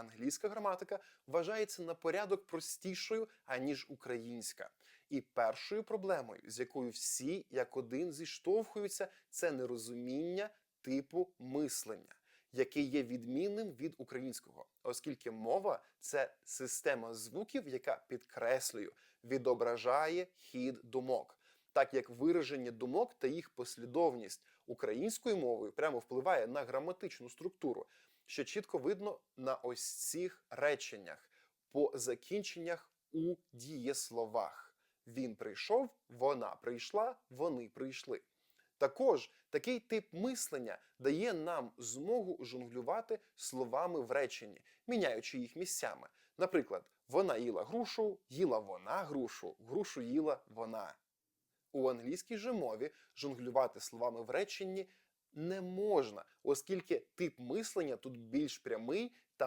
англійська граматика вважається на порядок простішою, аніж українська. І першою проблемою, з якою всі як один зіштовхуються, це нерозуміння типу мислення, який є відмінним від українського, оскільки мова це система звуків, яка підкреслюю, відображає хід думок. Так як вираження думок та їх послідовність українською мовою прямо впливає на граматичну структуру, що чітко видно на ось цих реченнях по закінченнях у дієсловах. Він прийшов, вона прийшла, вони прийшли. Також такий тип мислення дає нам змогу жонглювати словами в реченні, міняючи їх місцями. Наприклад, вона їла грушу, їла вона грушу, грушу їла вона. У англійській же мові жонглювати словами в реченні не можна, оскільки тип мислення тут більш прямий